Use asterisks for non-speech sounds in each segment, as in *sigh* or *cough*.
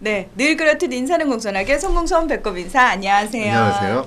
네, 늘 그렇듯 인사는 공손하게 성공선 배꼽 인사 안녕하세요. 안녕하세요.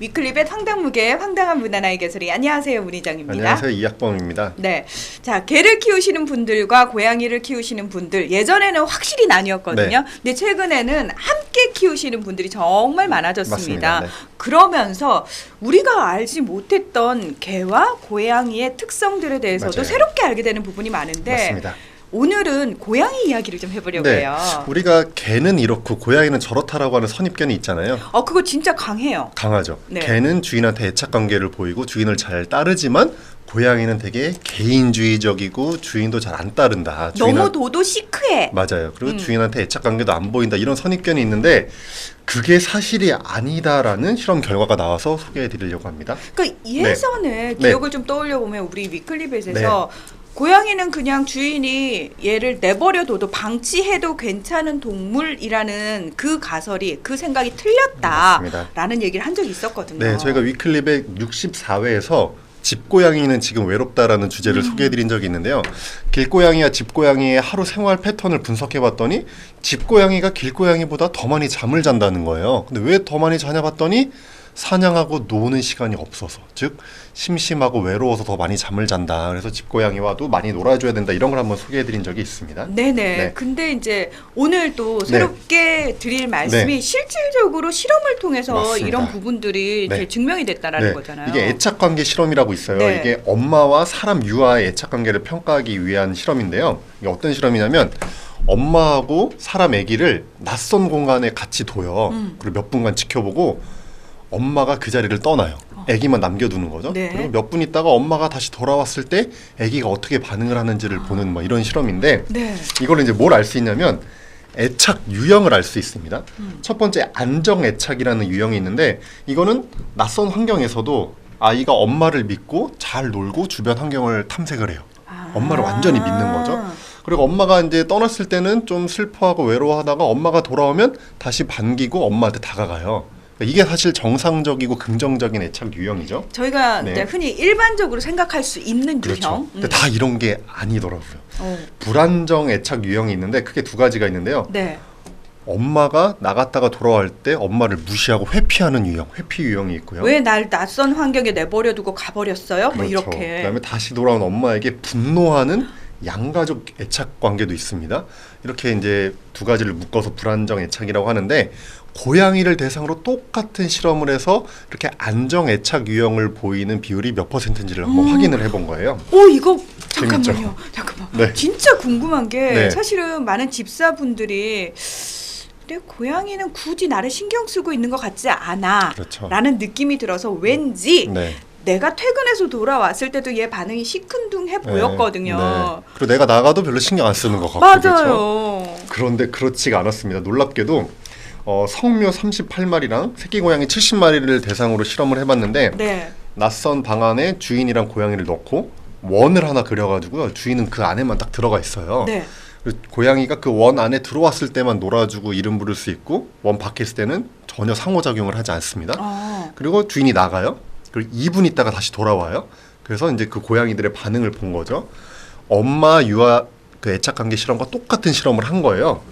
위클립의 황당무게 황당한 문화나의 개소리 안녕하세요 문희정입니다. 안녕하세요. 이학범입니다. 네, 자 개를 키우시는 분들과 고양이를 키우시는 분들 예전에는 확실히 나뉘었거든요. 네. 근데 최근에는 함께 키우시는 분들이 정말 많아졌습니다. 맞습니다. 네. 그러면서 우리가 알지 못했던 개와 고양이의 특성들에 대해서도 맞아요. 새롭게 알게 되는 부분이 많은데 맞습니다. 오늘은 고양이 이야기를 좀 해보려고 네. 해요. 우리가 개는 이렇고 고양이는 저렇다라고 하는 선입견이 있잖아요. 어 그거 진짜 강해요. 강하죠. 네. 개는 주인한테 애착 관계를 보이고 주인을 잘 따르지만 고양이는 되게 개인주의적이고 주인도 잘 안 따른다. 너무 주인한- 도도 시크해. 맞아요. 그리고 음. 주인한테 애착 관계도 안 보인다 이런 선입견이 있는데 그게 사실이 아니다라는 실험 결과가 나와서 소개해 드리려고 합니다. 그러니까 예전에 네. 기억을 좀 떠올려 보면 우리 위클리벳에서 고양이는 그냥 주인이 얘를 내버려둬도 방치해도 괜찮은 동물이라는 그 가설이 그 생각이. 틀렸다라는 얘기를 한 적이 있었거든요. 네, 저희가 위클립의 64회에서 집고양이는 지금 외롭다라는 주제를 음. 소개해드린 적이 있는데요. 길고양이와 집고양이의 하루 생활 패턴을 분석해봤더니 집고양이가 길고양이보다 더 많이 잠을 잔다는 거예요. 근데 왜 더 많이 자냐 봤더니 사냥하고 노는 시간이 없어서 즉 심심하고 외로워서 더 많이 잠을 잔다. 그래서 집고양이와도 많이 놀아줘야 된다. 이런 걸 한번 소개해드린 적이 있습니다. 네네. 네. 근데 이제 오늘 또 새롭게 드릴 말씀이 네. 실질적으로 실험을 통해서 맞습니다. 이런 부분들이 네. 증명이 됐다라는 네, 거잖아요. 이게 애착 관계 실험이라고 있어요. 네. 이게 엄마와 사람 유아의 애착 관계를 평가하기 위한 실험인데요. 이게 어떤 실험이냐면 엄마하고 사람 아기를 낯선 공간에 같이 둬요. 음. 그리고 몇 분간 지켜보고 엄마가 그 자리를 떠나요. 아기만 남겨두는 거죠. 네. 그리고 몇 분 있다가 엄마가 다시 돌아왔을 때 아기가 어떻게 반응을 하는지를 보는 뭐 이런 실험인데 네. 이거를 이제 뭘 알 수 있냐면 애착 유형을 알 수 있습니다. 음. 첫 번째 안정 애착이라는 유형이 있는데 이거는 낯선 환경에서도 아이가 엄마를 믿고 잘 놀고 주변 환경을 탐색을 해요. 아. 엄마를 완전히 믿는 거죠. 그리고 엄마가 이제 떠났을 때는 좀 슬퍼하고 외로워하다가 엄마가 돌아오면 다시 반기고 엄마한테 다가가요. 그러니까 이게 사실 정상적이고 긍정적인 애착 유형이죠. 저희가 네. 흔히 일반적으로 생각할 수 있는 그렇죠. 유형. 근데 음. 다 이런 게 아니더라고요. 어. 불안정 애착 유형이 있는데 크게 두 가지가 있는데요. 네. 엄마가 나갔다가 돌아올 때 엄마를 무시하고 회피하는 유형, 회피 유형이 있고요. 왜 날 낯선 환경에 내버려두고 가버렸어요? 뭐 그렇죠. 이렇게. 그다음에 다시 돌아온 엄마에게 분노하는 양가족 애착 관계도 있습니다. 이렇게 이제 두 가지를 묶어서 불안정 애착이라고 하는데 고양이를 대상으로 똑같은 실험을 해서 이렇게 안정 애착 유형을 보이는 비율이 몇 퍼센트인지를 한번 음. 확인을 해본 거예요. 오 이거 재밌죠? 잠깐만요. 잠깐만. 네. 진짜 궁금한 게 네. 사실은 많은 집사분들이 내 고양이는 굳이 나를 신경 쓰고 있는 것 같지 않아. 그렇죠. 라는 느낌이 들어서 왠지 네. 내가 퇴근해서 돌아왔을 때도 얘 반응이 시큰둥해 보였거든요. 네. 그리고 내가 나가도 별로 신경 안 쓰는 것 같고? 맞아요. 그런데 그렇지가 않았습니다. 놀랍게도 어, 성묘 38마리랑 새끼 고양이 70마리를 대상으로 실험을 해봤는데 네. 낯선 방 안에 주인이랑 고양이를 넣고 원을 하나 그려가지고요. 주인은 그 안에만 딱 들어가 있어요. 네. 고양이가 그 원 안에 들어왔을 때만 놀아주고 이름 부를 수 있고 원 밖에 있을 때는 전혀 상호작용을 하지 않습니다. 어. 그리고 주인이 나가요. 그리고 2분 있다가 다시 돌아와요. 그래서 이제 그 고양이들의 반응을 본 거죠. 엄마 유아 그 애착 관계 실험과 똑같은 실험을 한 거예요.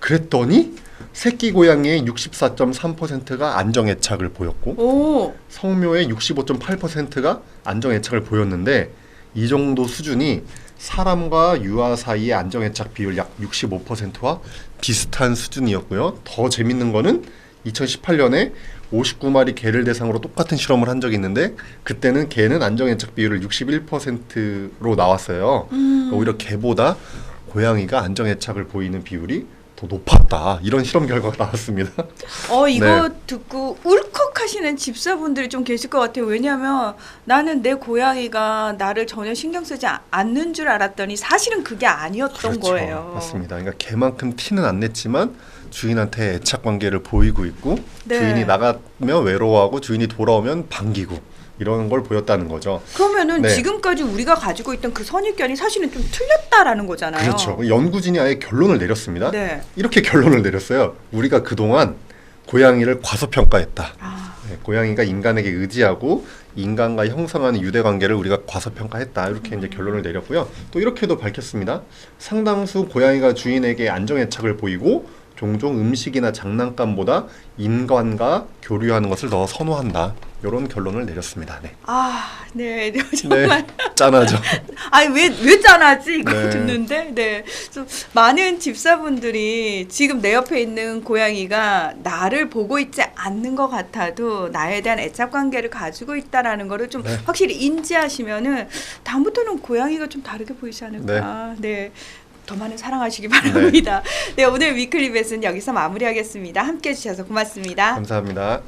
그랬더니 새끼 고양이의 64.3%가 안정 애착을 보였고 오. 성묘의 65.8%가 안정 애착을 보였는데 이 정도 수준이 사람과 유아 사이의 안정 애착 비율 약 65%와 비슷한 수준이었고요. 더 재밌는 거는 2018년에 59마리 개를 대상으로 똑같은 실험을 한 적이 있는데 그때는 개는 안정 애착 비율을 61%로 나왔어요. 음. 오히려 개보다 고양이가 안정 애착을 보이는 비율이 더 높았다. 이런 실험 결과가 나왔습니다. 어 *laughs* 이거 네. 듣고 울컥하시는 집사분들이 좀 계실 것 같아요. 왜냐하면 나는 내 고양이가 나를 전혀 신경 쓰지 아- 않는 줄 알았더니 사실은 그게 아니었던 거예요. 그렇죠. 맞습니다. 그러니까 개만큼 티는 안 냈지만 주인한테 애착 관계를 보이고 있고 네. 주인이 나가면 외로워하고 주인이 돌아오면 반기고 이런 걸 보였다는 거죠. 그러면은 네. 지금까지 우리가 가지고 있던 그 선입견이 사실은 좀 틀렸다라는 거잖아요. 그렇죠. 연구진이 아예 결론을 내렸습니다. 네. 이렇게 결론을 내렸어요. 우리가 그동안 고양이를 과소평가했다. 아, 네, 고양이가 인간에게 의지하고 인간과 형성하는 유대 관계를 우리가 과소평가했다. 이렇게 이제 결론을 내렸고요. 또 이렇게도 밝혔습니다. 상당수 고양이가 주인에게 안정애착을 보이고 종종 음식이나 장난감보다 인간과 교류하는 것을 더 선호한다. 이런 결론을 내렸습니다. 네. 아, 네, *laughs* 정말. 네. 짠하죠. *laughs* 아니 왜왜 짠하지 이거 네. 듣는데 네 좀 많은 집사분들이 지금 내 옆에 있는 고양이가 나를 보고 있지 않는 것 같아도 나에 대한 애착 관계를 가지고 있다라는 거를 좀 네. 확실히 인지하시면은 다음부터는 고양이가 좀 다르게 보이지 않을까 네. 더 많은 사랑하시기 바랍니다. 네, 오늘 위클리 벳은 여기서 마무리하겠습니다. 함께 해주셔서 고맙습니다. 감사합니다.